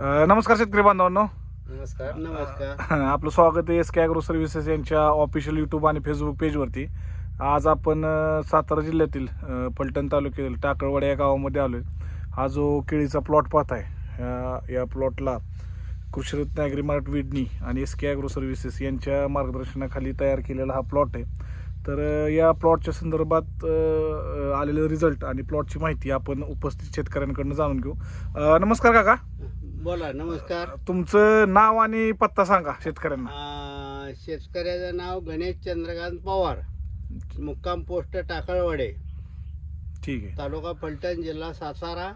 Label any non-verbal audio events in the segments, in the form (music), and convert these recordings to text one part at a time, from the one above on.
अ, नमस्कार शेतकरी बांधवांनो. नमस्कार. नमस्कार. आपलं स्वागत आहे एस के अॅग्रो सर्व्हिसेस यांच्या ऑफिशियल यूट्यूब आणि फेसबुक पेजवरती आज आपण अ, सातारा जिल्ह्यातील अ, फलटण तालुक्यातील टाकळवाडी या गावामध्ये आलो हा जो केळीचा प्लॉट पाहत आहे या- प्लॉटला कृषीरत्न ॲग्री मार्ट विडणी आणि एस के अॅग्रो सर्व्हिसेस यांच्या मार्गदर्शनाखाली तयार केलेला हा प्लॉट आहे. तर अ, या प्लॉटच्या संदर्भात अ, अ, आलेलं रिझल्ट आणि प्लॉटची माहिती आपण उपस्थित शेतकऱ्यांकडनं जाणून घेऊ. अ, नमस्कार काका. बोला नमस्कार. तुमचं नाव आणि पत्ता सांगा शेतकऱ्यांना. आ, शेतकऱ्याचं नाव गणेश चंद्रकांत पवार. मुक्काम पोस्ट टाकळवाडे. ठीक आहे. तालुका फलटण जिल्हा सातारा.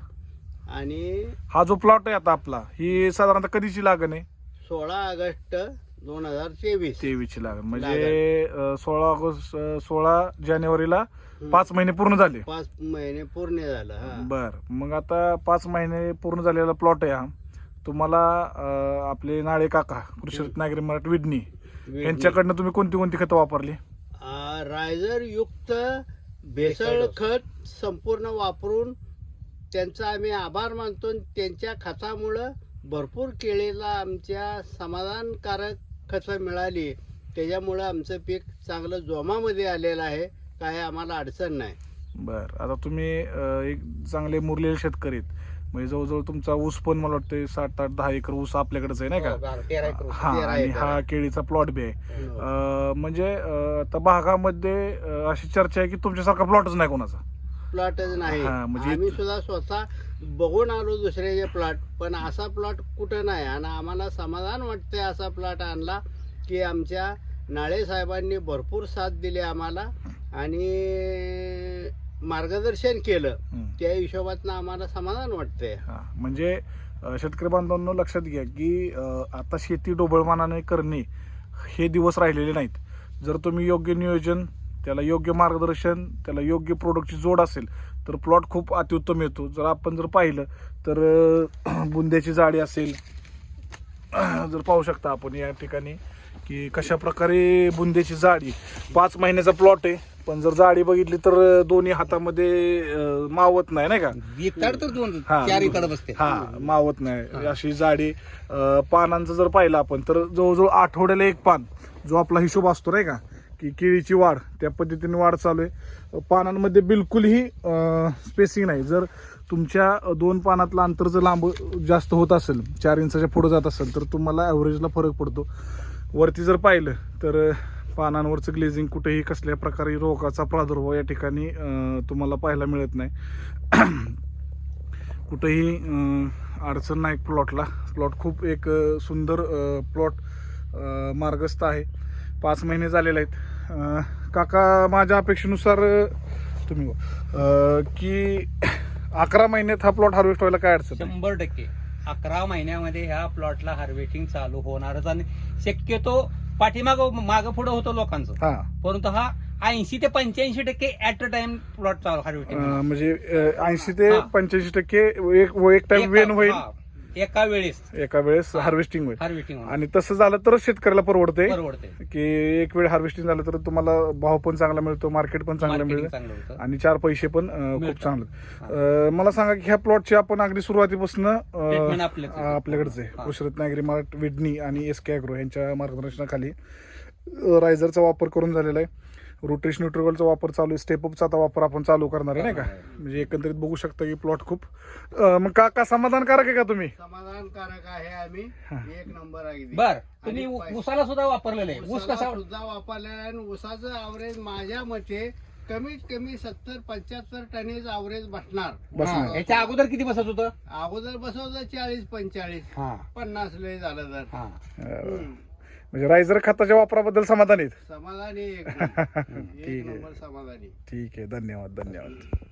आणि हा जो प्लॉट आहे आता आपला ही साधारणतः कधीची लागण आहे? सोळा ऑगस्ट दोन हजार तेवीस. तेवीसची लागण. म्हणजे अं, सोळा ऑगस्ट अं, सोळा जानेवारीला. पाच महिने पूर्ण झाले. पाच महिने पूर्ण झालं हा. बर. मग आता पाच महिने पूर्ण झालेला प्लॉट आहे हा. तुम्हाला अं, आपले नाळे काका कृषी रत्नागिरी मराठी विडणी यांच्याकडनं तुम्ही कोणती कोणती खतं वापरली? आ, रायझर युक्त भेसळ. खत संपूर्ण वापरून त्यांचा आम्ही आभार मानतो आणि त्यांच्या खतामुळं भरपूर केळीला आमच्या समाधानकारक खतं मिळाली. त्याच्यामुळं आमचं पीक चांगलं जोमामध्ये आलेलं आहे. काय आम्हाला अडचण नाही. बर आता तुम्ही अं, एक चांगले मुरलेले शेतकरी आहेत. म्हणजे जवळजवळ तुमचा ऊस पण मला वाटतं सात आठ दहा एकर ऊस आपल्याकडेच आहे नाही का? हा तेरा आणि हा. केळीचा प्लॉट बी आहे. हो. अं, म्हणजे अं, आता भागामध्ये अं, अशी चर्चा आहे की तुमच्यासारखा प्लॉटच नाही कोणाचा. प्लॉटच नाही. हा, म्हणजे- आम्ही सुद्धा स्वतः बघून आलो दुसऱ्याचे प्लॉट पण असा प्लॉट कुठं नाही. आणि आम्हाला समाधान वाटते असा प्लॉट आणला की आमच्या नाळे साहेबांनी भरपूर साथ दिली आम्हाला. आणि मार्गदर्शन केलं. त्या हिशोबातनं आम्हाला समाधान वाटतंय. हा, म्हणजे अं, शेतकरी बांधवांनो लक्षात घ्या की अं, आता शेती डोबळमानाने करणे हे दिवस राहिलेले नाहीत. जर तुम्ही योग्य नियोजन त्याला योग्य मार्गदर्शन त्याला योग्य प्रोडक्टची जोड असेल तर प्लॉट खूप अतिउत्तम येतो. जर आपण जर पाहिलं तर अं, (clears throat) बुंद्याची जाडी असेल (clears throat) जर पाहू शकता आपण या ठिकाणी की कशा प्रकारे बुंद्याची जाडी पाच महिन्याचा प्लॉट आहे. पण जर जाडी बघितली तर दोन्ही हातामध्ये अं, मावत नाही नाही का? इतड तर दोन हा. चार इतड बसते. हा मावत नाही. अशी जाडी अं, पानांचं जर पाहिलं आपण तर जवळजवळ आठवड्याला एक पान जो आपला हिशोब असतो नाही का? की केळीची वाढ त्या पद्धतीने वाढ चालू आहे. पानांमध्ये बिलकुलही स्पेसिंग नाही. जर तुमच्या दोन पानातलं अंतर जर लांब जास्त होत असेल चार इंचाच्या पुढे जात असेल तर तुम्हाला ॲव्हरेजला फरक पडतो. वरती जर पाहिलं तर पानांवरचं ग्लेझिंग कुठेही कसल्या प्रकारे रोगाचा प्रादुर्भाव या ठिकाणी तुम्हाला पाहायला मिळत नाही. (clears throat) कुठेही अडचण नाही प्लॉटला प्लॉट खूप एक सुंदर प्लॉट मार्गस्थ आहे. पाच महिने झालेले आहेत. काका माझ्या अपेक्षेनुसार तुम्ही की अकरा महिन्यात हा प्लॉट हार्वेस्ट व्हायला काय अडचण शंभर टक्के. अकरा महिन्यामध्ये ह्या प्लॉटला हार्वेस्टिंग चालू होणारच आणि शक्यतो पाठीमाग माग पुढे होतो लोकांचं. हा. परंतु हा ऐंशी ते पंच्याऐंशी टक्के ऍट अ टाइम प्लॉट चालू हार्वेस्टिंग अं, म्हणजे ऐंशी ते हा. पंच्याऐंशी टक्के एक एक टाइम वेन होईल. एका वेळेस. एका वेळेस हार्वेस्टिंग होईल. हार्वेस्टिंग आणि तसं झालं तर शेतकऱ्याला परवडते परवडते की एक वेळ हार्वेस्टिंग झालं तर तुम्हाला भाव पण चांगला मिळतो मार्केट पण चांगलं Marketing मिळतं. चांगलं होतं आणि चार पैसे पण अं, खूप मिळतात. चांगले. अं, मला सांगा की ह्या प्लॉटची आपण अगदी सुरुवातीपासून Treatment आपल्याच आहे. आपल्याकडेच आहे. हा. कृषीरत्न मार्ट विडणी आणि एस के ॲग्रो यांच्या मार्गदर्शनाखाली रायझरचा वापर करून झालेला आहे. रोटेश न्यूट्रिगलचा वापर चालू आहे. स्टेपअपचा आता वापर आपण चालू करणार आहे नाही का. म्हणजे एकंदरीत बघू शकता की प्लॉट खूप अं, मग का का समाधानकारक आहे का तुम्ही? समाधानकारक आहे आम्ही. एक नंबर आहे बर तुम्ही आणि उसाला सुद्धा वापरलेलं आहे. ऊस ऊसाला कसा सुद्धा वापरलेला आहे आणि ऊसाचं अवरेज माझ्या मते कमीत कमी सत्तर पंच्याहत्तर टनेज अवरेज बसणार. बसणार. हा, याच्या अगोदर किती बसत होतं? अगोदर बसवलं चाळीस पंचेचाळीस. हा. पन्नास लय झालं तर. हा. हम्म. म्हणजे रायझर खताच्या वापराबद्दल समाधान आहेत. समाधानी (laughs) एक ठीक आहे. नंबर समाधानी. ठीक आहे. धन्यवाद धन्यवाद.